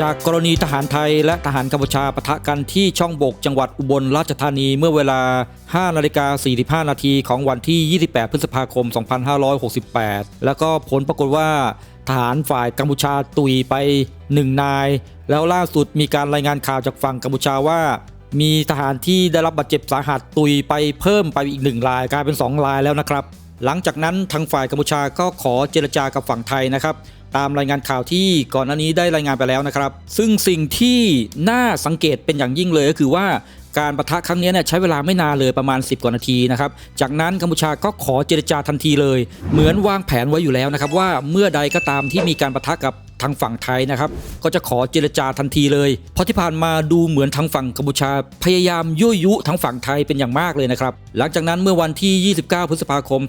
จากกรณีทหารไทยและทหารกัมพูชาปะทะกันที่ช่องบกจังหวัดอุบลราชธานีเมื่อเวลา 5 นาฬิกา 45 นาทีของวันที่ 28 พฤษภาคม 2568 แล้วก็ผลปรากฏว่าทหารฝ่ายกัมพูชาตุยไป 1 นาย แล้วล่าสุดมีการรายงานข่าวจากฝั่งกัมพูชาว่า มีทหารที่ได้รับบาดเจ็บสาหัสตุยไปเพิ่มไปอีกหนึ่งรายกลายเป็น 2 รายแล้วนะครับ หลังจากนั้นทางฝ่ายกัมพูชาก็ขอเจรจากับฝั่งไทยนะครับ ตามรายงานข่าวที่ก่อนหน้านี้ได้รายงานไปแล้วนะครับ ซึ่งสิ่งที่น่าสังเกตเป็นอย่างยิ่งเลยก็คือว่าการประทะครั้งนี้เนี่ยใช้เวลาไม่นานเลยประมาณ 10 กว่านาทีนะครับ จากนั้นกัมพูชาก็ขอเจรจาทันทีเลย เหมือนวางแผนไว้อยู่แล้วนะครับว่าเมื่อใดก็ตามที่มีการประทะกับ ทางฝั่งไทยนะครับ ก็จะขอเจรจาทันทีเลย เพราะที่ผ่านมาดูเหมือนทางฝั่งกัมพูชา พยายามยั่วยุทางฝั่งไทยเป็นอย่างมากเลยนะครับ หลังจากนั้นเมื่อวันที่ 29 พฤษภาคม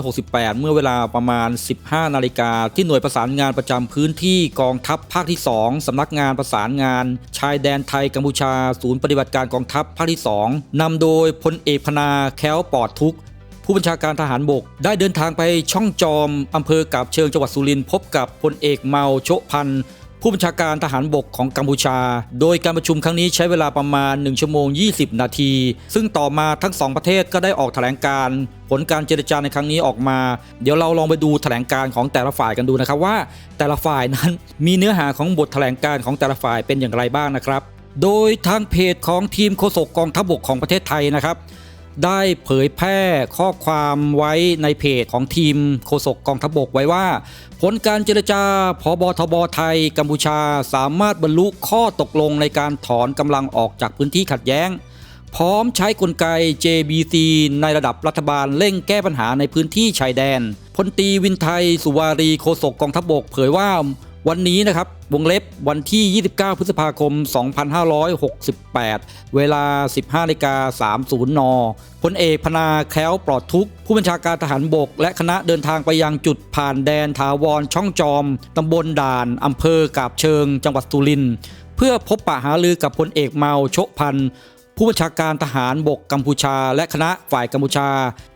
2568 เมื่อเวลาประมาณ 15 นาฬิกาที่หน่วยประสานงานประจำพื้นที่กองทัพภาคที่ 2สำนักงานประสานงาน ชายแดนไทยกัมพูชา ศูนย์ปฏิบัติการกองทัพภาคที่ 2นำโดยพลเอกพนาแค้วปอดทุก ผู้บัญชาการทหารบก ได้เดินทางไปช่องจอมอำเภอกาบเชิงจังหวัดสุรินทร์พบกับพลเอกเมาโชพันธ์ผู้บัญชาการทหารบกของกัมพูชา โดยการประชุมครั้งนี้ใช้เวลาประมาณ 1 ชั่วโมง 20 นาที ซึ่งต่อมาทั้งสองประเทศก็ได้ออกแถลงการ ผลการเจรจาในครั้งนี้ออกมา เดี๋ยวเราลองไปดูแถลงการของแต่ละฝ่ายกันดูนะครับว่า แต่ละฝ่ายนั้นมีเนื้อหาของบทแถลงการของแต่ละฝ่ายเป็นอย่างไรบ้างนะครับ โดยทางเพจของทีมโฆษกกองทัพบกของประเทศไทยนะครับ ได้เผยแพร่ข้อความไว้ในเพจของทีมโฆษกกองทัพบกไว้ว่า ผลการเจรจาพบทบไทย กัมพูชาสามารถบรรลุข้อตกลงในการถอนกำลังออกจากพื้นที่ขัดแย้ง พร้อมใช้กลไก JBC ในระดับรัฐบาลเร่งแก้ปัญหาในพื้นที่ชายแดนพลตีวินไทยสุวารีโฆษกกองทัพบกเผยว่า วันนี้นะครับวงเล็บวันที่ 29 พฤษภาคม 2568 เวลา 15นาฬิกา30 น พลเอกพนาแคล้วปลอดทุก ผู้บัญชาการทหารบก และคณะเดินทางไปยังจุดผ่านแดนถาวรช่องจอม ตำบลด่าน อำเภอกาบเชิง จังหวัดสุรินทร์เพื่อพบปะหารือกับพลเอกเมาโชพันธ์ ผู้บัญชาการทหารบกกัมพูชา และคณะฝ่ายกัมพูชา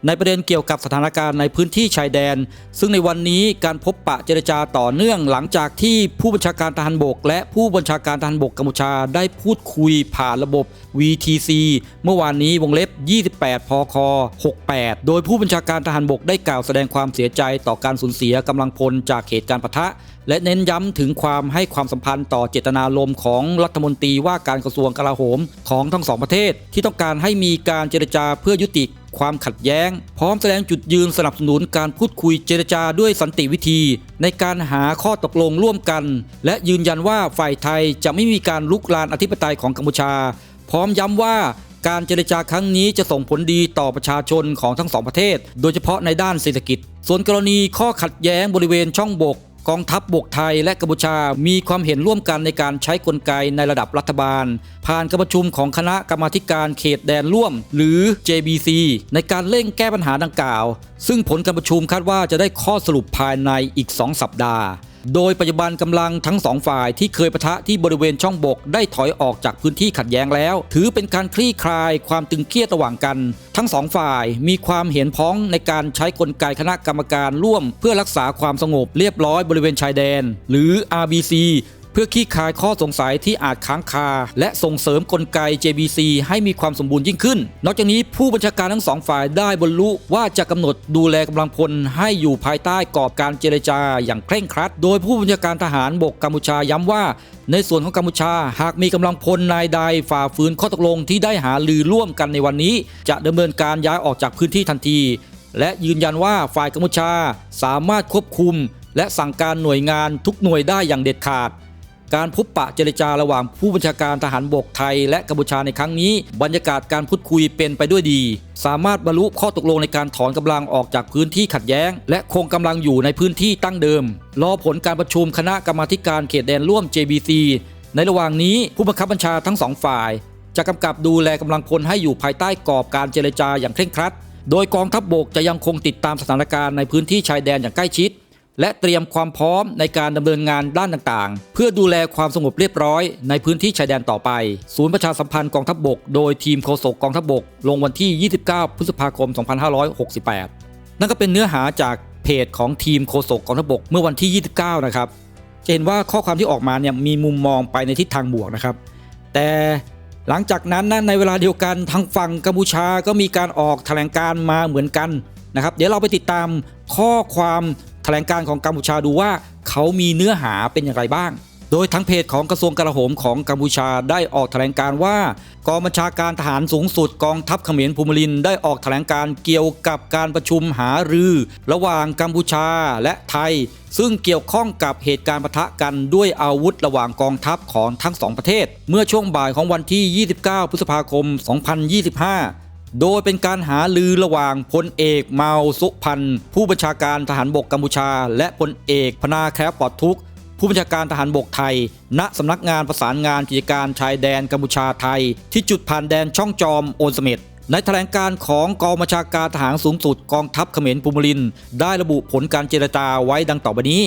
ในประเด็นเกี่ยวกับสถานการณ์ในพื้นที่ชายแดน ซึ่งในวันนี้การพบปะเจรจาต่อเนื่องหลังจากที่ผู้บัญชาการทหารบก และผู้บัญชาการทหารบกกัมพูชาได้พูดคุยผ่านระบบ VTC เมื่อวานนี้วงเล็บ 28 พค 68 โดยผู้บัญชาการทหารบกได้กล่าวแสดงความเสียใจต่อการสูญเสียกำลังพลจากเหตุการณ์ปะทะและเน้นย้ำถึงความให้ความสัมพันธ์ต่อเจตนารมณ์ของรัฐมนตรีว่าการกระทรวงกลาโหมของทั้งสองประเทศ ที่ต้องการให้มีการเจรจาเพื่อยุติความขัดแย้ง พร้อมแสดงจุดยืนสนับสนุนการพูดคุยเจรจาด้วยสันติวิธี ในการหาข้อตกลงร่วมกัน และยืนยันว่าฝ่ายไทยจะไม่มีการลุกลานอธิปไตยของกัมพูชา พร้อมย้ำว่าการเจรจาครั้งนี้จะส่งผลดีต่อประชาชนของทั้งสองประเทศ โดยเฉพาะในด้านเศรษฐกิจ ส่วนกรณีข้อขัดแย้งบริเวณช่องบก กองทัพบบกไทยและกัมพูชา มีความเห็นร่วมกันในการใช้กลไกในระดับรัฐบาล ผ่านการประชุมของคณะกรรมาการเขตแดนร่วม หรือ JBC ในการเร่งแก้ปัญหาดังกล่าว ซึ่งผลการประชุมคาดว่าจะได้ข้อสรุปภายในอีก 2 สัปดาห์ โดยปัจจุบันกำลังทั้งสองฝ่ายที่เคยปะทะที่บริเวณช่องบกได้ถอยออกจากพื้นที่ขัดแย้งแล้ว ถือเป็นการคลี่คลายความตึงเครียดระหว่างกัน ทั้งสองฝ่ายมีความเห็นพ้องในการใช้กลไกคณะกรรมการร่วม เพื่อรักษาความสงบเรียบร้อยบริเวณชายแดน หรือ RBC เพื่อคลี่คลายข้อสงสัยที่อาจค้างคา และส่งเสริมกลไก JBC ให้มีความสมบูรณ์ยิ่งขึ้น นอกจากนี้ผู้บัญชาการทั้งสองฝ่ายได้บรรลุว่าจะกำหนดดูแลกำลังพลให้อยู่ภายใต้กรอบการเจรจาอย่างเคร่งครัด โดยผู้บัญชาการทหารบกกัมพูชาย้ำว่า ในส่วนของกัมพูชา หากมีกำลังพลนายใดฝ่าฝืนข้อตกลงที่ได้หาลือร่วมกันในวันนี้ จะดำเนินการย้ายออกจากพื้นที่ทันที และยืนยันว่าฝ่ายกัมพูชาสามารถควบคุม และสั่งการหน่วยงานทุกหน่วยได้อย่างเด็ดขาด การพบปะเจรจาระหว่างผู้บัญชาการทหารบกไทย และกัมพูชาในครั้งนี้ บรรยากาศการพูดคุยเป็นไปด้วยดี สามารถบรรลุข้อตกลงในการถอนกำลังออกจากพื้นที่ขัดแย้ง และคงกำลังอยู่ในพื้นที่ตั้งเดิม รอผลการประชุมคณะกรรมาการเขตแดนร่วม JBC ในระหว่างนี้ผู้บังคับบัญชาทั้งสองฝ่าย จะกำกับดูแลกำลังพลให้อยู่ภายใต้กรอบการเจรจาอย่างเคร่งครัด โดยกองทัพบบกจะยังคงติดตามสถานการณ์ในพื้นที่ชายแดนอย่างใกล้ชิด และเตรียมความพร้อมในการดำเนินงานด้านต่างๆ เพื่อดูแลความสงบเรียบร้อยในพื้นที่ชายแดนต่อไป ศูนย์ประชาสัมพันธ์กองทัพบบก โดยทีมโฆษกกองทัพบบก ลงวันที่ 29 พฤษภาคม 2568 นั่นก็เป็นเนื้อหาจากเพจของทีมโฆษกกองทัพบบกเมื่อวันที่ 29 นะครับ จะเห็นว่าข้อความที่ออกมาเนี่ยมีมุมมองไปในทิศทางบวกนะครับ แต่หลังจากนั้นนะในเวลาเดียวกันทางฝั่งกัมพูชาก็มีการออกแถลงการมาเหมือนกันนะครับ เดี๋ยวเราไปติดตามข้อความ แถลงการของกัมพูชาดูว่าเขามีเนื้อหาเป็นอย่างไรบ้าง โดยทั้งเพจของกระทรวงกลาโหมของกัมพูชาได้ออกแถลงการว่ากองบัญชาการทหารสูงสุดกองทัพเขมรภูมิลินได้ออกแถลงการเกี่ยวกับการประชุมหารือ ระหว่างกัมพูชาและไทย ซึ่งเกี่ยวข้องกับเหตุการณ์ปะทะกันด้วยอาวุธระหว่างกองทัพของทั้งสองประเทศ เมื่อช่วงบ่ายของวันที่ 29 พฤษภาคม 2025 โดยเป็นการหาลือระหว่างพลเอกเมาสุพันธ์ผู้บัญชาการทหารบกกัมพูชา และพลเอกพนาแคปปอดทุก ผู้บัญชาการทหารบกไทย ณสำนักงานประสานงานกิจการชายแดนกัมพูชาไทย ที่จุดผ่านแดนช่องจอมโอนเสม็ดในแถลงการของกองบัญชาการทหารสูงสุดกองทัพเขมรภูมิลิน ได้ระบุผลการเจรจาไว้ดังต่อไปนี้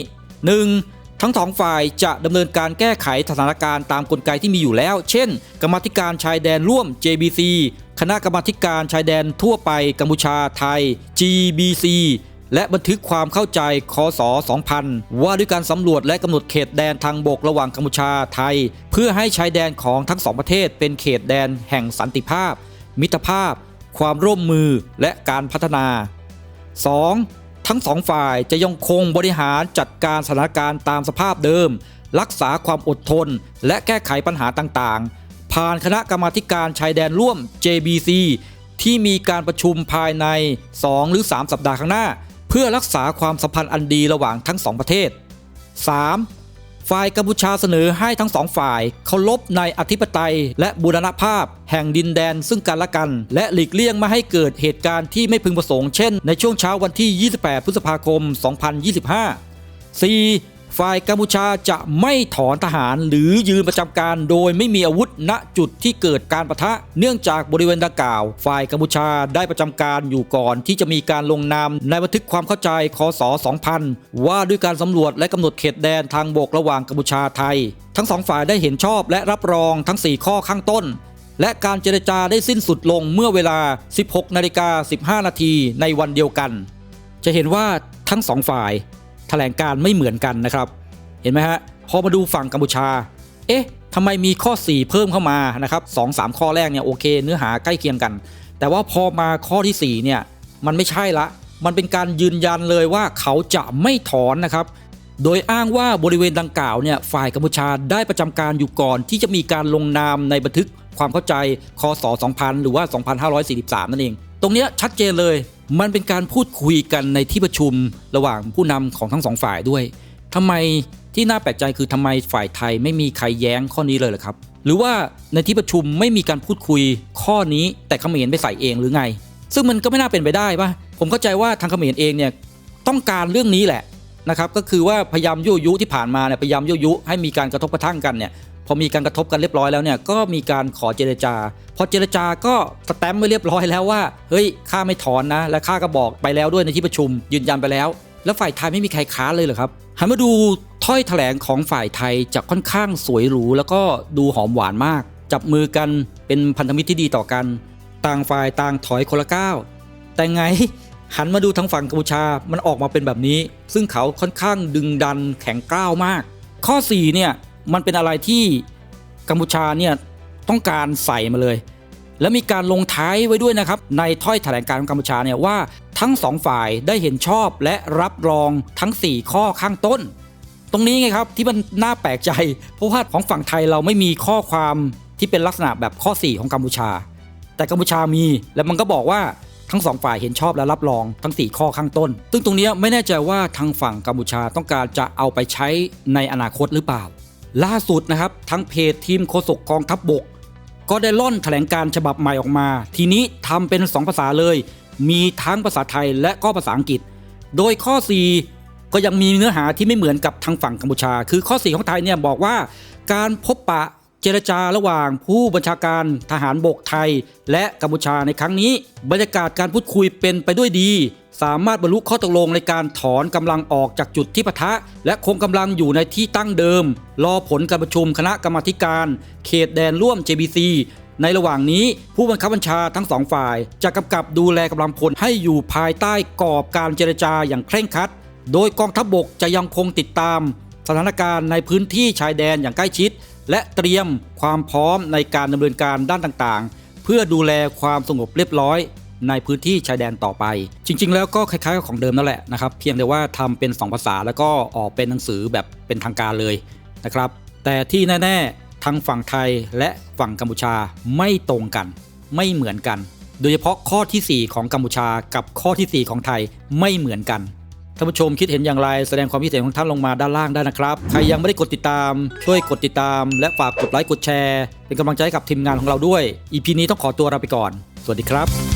1. ทั้งสองฝ่ายจะดำเนินการแก้ไขสถานการณ์ตามกลไกที่มีอยู่แล้ว เช่น กรรมธิการชายแดนร่วม JBC คณะกรรมาการชายแดนทั่วไปกัมพูชาไทย GBC และบันทึกความเข้าใจ คศ 2000 ว่าด้วยการสำรวจและกำหนดเขตแดนทางบกระหว่างกัมพูชาไทย เพื่อให้ชายแดนของทั้งสองประเทศเป็นเขตแดนแห่งสันติภาพ มิตรภาพ ความร่วมมือและการพัฒนา 2. ทั้งสองฝ่ายจะยังคงบริหารจัดการสถานการณ์ตามสภาพเดิม รักษาความอดทน และแก้ไขปัญหาต่างๆ ผ่านคณะกรรมาการชายแดนร่วม JBC ที่มีการประชุมภายใน 2 หรือ 3 สัปดาห์ข้างหน้า เพื่อรักษาความสัมพันธ์อันดีระหว่างทั้งสองประเทศ 3. ฝ่ายกัมพูชาเสนอให้ทั้งสองฝ่ายเคารพในอธิปไตย และบูรณภาพ แห่งดินแดนซึ่งกันและกัน และหลีกเลี่ยงไม่ให้เกิดเหตุการณ์ที่ไม่พึงประสงค์เช่น ในช่วงเช้าวันที่ 28 พฤษภาคม 2025 4. ฝ่ายกัมพูชาจะไม่ถอนทหารหรือยืนประจำการโดยไม่มีอาวุธณจุดที่เกิดการประทะ เนื่องจากบริเวณดังกล่าว ฝ่ายกัมพูชาได้ประจำการอยู่ก่อนที่จะมีการลงนามในบันทึกความเข้าใจคศ 2000 ว่าด้วยการสำรวจและกำหนดเขตแดนทางบกระหว่างกัมพูชาไทย ทั้งสองฝ่ายได้เห็นชอบและรับรองทั้ง 4 ข้อข้างต้นและการเจรจาได้สิ้นสุดลงเมื่อเวลา 16 นาฬิกา 15 นาทีในวันเดียวกัน จะเห็นว่าทั้งสองฝ่าย แถลงการไม่เหมือนกันนะครับ เห็นไหมฮะพอมาดูฝั่งกัมพูชา เอ๊ะทำไมมีข้อ 4 เพิ่มเข้ามานะครับสองสามข้อแรกเนี่ยโอเค เนื้อหาใกล้เคียงกัน แต่ว่าพอมาข้อที่4เนี่ยมันไม่ใช่ละ มันเป็นการยืนยันเลยว่าเขาจะไม่ถอนนะครับโดยอ้างว่าบริเวณดังกล่าวเนี่ยฝ่ายกัมพูชาได้ประจำการอยู่ก่อน ที่จะมีการลงนามในบันทึกความเข้าใจคศ 2000 หรือว่า 2543 นั่นเอง รงเนี้ยชัดเจนเลย มันเป็นการพูดคุยกันในที่ประชุมระหว่างผู้นำของทั้งสองฝ่ายด้วยทำไมที่น่าแปลกใจคือทำไมฝ่ายไทยไม่มีใครแย้งข้อนี้เลยเหรอครับ หรือว่าในที่ประชุมไม่มีการพูดคุยข้อนี้แต่เขมรไปใส่เองหรือไง ซึ่งมันก็ไม่น่าเป็นไปได้ป่ะผมเข้าใจว่าทางเขมรเองเนี่ยต้องการเรื่องนี้แหละนะครับก็คือว่าพยายามยั่วยุที่ผ่านมาเนี่ยพยายามยั่วยุให้มีการกระทบกระทั่งกันเนี่ย พอมีการกระทบกันเรียบร้อยแล้วเนี่ยก็มีการขอเจรจา พอเจรจาก็สแตมป์ไว้เรียบร้อยแล้วว่าเฮ้ยข้าไม่ถอนนะ และข้าก็บอกไปแล้วด้วยในที่ประชุม ยืนยันไปแล้ว แล้วฝ่ายไทยไม่มีใครค้านเลยเหรอครับหันมาดูถ้อยแถลงของฝ่ายไทยจะค่อนข้างสวยหรูแล้วก็ดูหอมหวานมาก จับมือกันเป็นพันธมิตรที่ดีต่อกัน ต่างฝ่ายต่างถอยคนละก้าวแต่ไงหันมาดูทางฝั่งกัมพูชา มันออกมาเป็นแบบนี้ ซึ่งเขาค่อนข้างดึงดันแข็งกร้าวมาก ข้อ 4 เนี่ย มันเป็นอะไรที่กัมพูชาเนี่ยต้องการใส่มาเลย และมีการลงท้ายไว้ด้วยนะครับ ในถ้อยแถลงการของกัมพูชาเนี่ยว่าทั้งสองฝ่ายได้เห็นชอบและรับรองทั้ง 4 ข้อข้างต้น ตรงนี้ไงครับที่มันน่าแปลกใจ เพราะว่าของฝั่งไทยเราไม่มีข้อความที่เป็นลักษณะแบบข้อ 4 ของกัมพูชา แต่กัมพูชามีและมันก็บอกว่าทั้งสองฝ่ายเห็นชอบและรับรองทั้ง 4 ข้อข้างต้น ซึ่งตรงนี้ไม่แน่ใจว่าทางฝั่งกัมพูชาต้องการจะเอาไปใช้ในอนาคตหรือเปล่า ล่าสุดนะครับทั้งเพจทีมโฆษกกองทัพบบก ก็ได้ล่อนแถลงการฉบับใหม่ออกมา ทีนี้ทำเป็น 2 ภาษาเลย มีทั้งภาษาไทยและก็ภาษาอังกฤษ โดยข้อ 4 ก็ยังมีเนื้อหาที่ไม่เหมือนกับทางฝั่งกัมพูชา คือข้อ 4 ของไทยเนี่ยบอกว่า การพบปะ เจรจาระหว่างผู้บัญชาการทหารบกไทย และกัมพูชาในครั้งนี้ บรรยากาศการพูดคุยเป็นไปด้วยดี สามารถบรรลุข้อตกลงในการถอนกำลังออกจากจุดที่ปะทะ และคงกำลังอยู่ในที่ตั้งเดิม รอผลการประชุมคณะกรรมาการ เขตแดนร่วม JBC ในระหว่างนี้ผู้บังคับบัญชาทั้งสองฝ่าย จะกำกับดูแลกำลังพลให้อยู่ภายใต้กรอบการเจรจาอย่างเคร่งครัด โดยกองทัพบบกจะยังคงติดตาม สถานการณ์ในพื้นที่ชายแดนอย่างใกล้ชิด และเตรียมความพร้อมในการดำเนินการด้านต่างๆ เพื่อดูแลความสงบเรียบร้อย ในพื้นที่ชายแดนต่อไป จริง ๆ แล้วก็คล้ายๆกับของเดิมนั่นแหละนะครับ เพียงแต่ว่าทำเป็น 2 ภาษาแล้วก็ออกเป็นหนังสือแบบเป็นทางการเลยนะครับ แต่ที่แน่ๆทั้งฝั่งไทยและฝั่งกัมพูชาไม่ตรงกัน ไม่เหมือนกัน โดยเฉพาะข้อทีสี่4 ของกัมพูชากับข้อทีสี่ 4 ของไทยไม่เหมือนกัน ท่านผู้ชมคิดเห็นอย่างไรแสดงความคิดเห็นของท่านลงมาด้านล่างได้นะครับ ใครยังไม่ได้กดติดตาม ช่วยกดติดตาม และฝากกดไลค์กดแชร์ เป็นกำลังใจให้กับทีมงานของเราด้วย EP นี้ต้องขอตัวลาไปก่อน สวัสดีครับ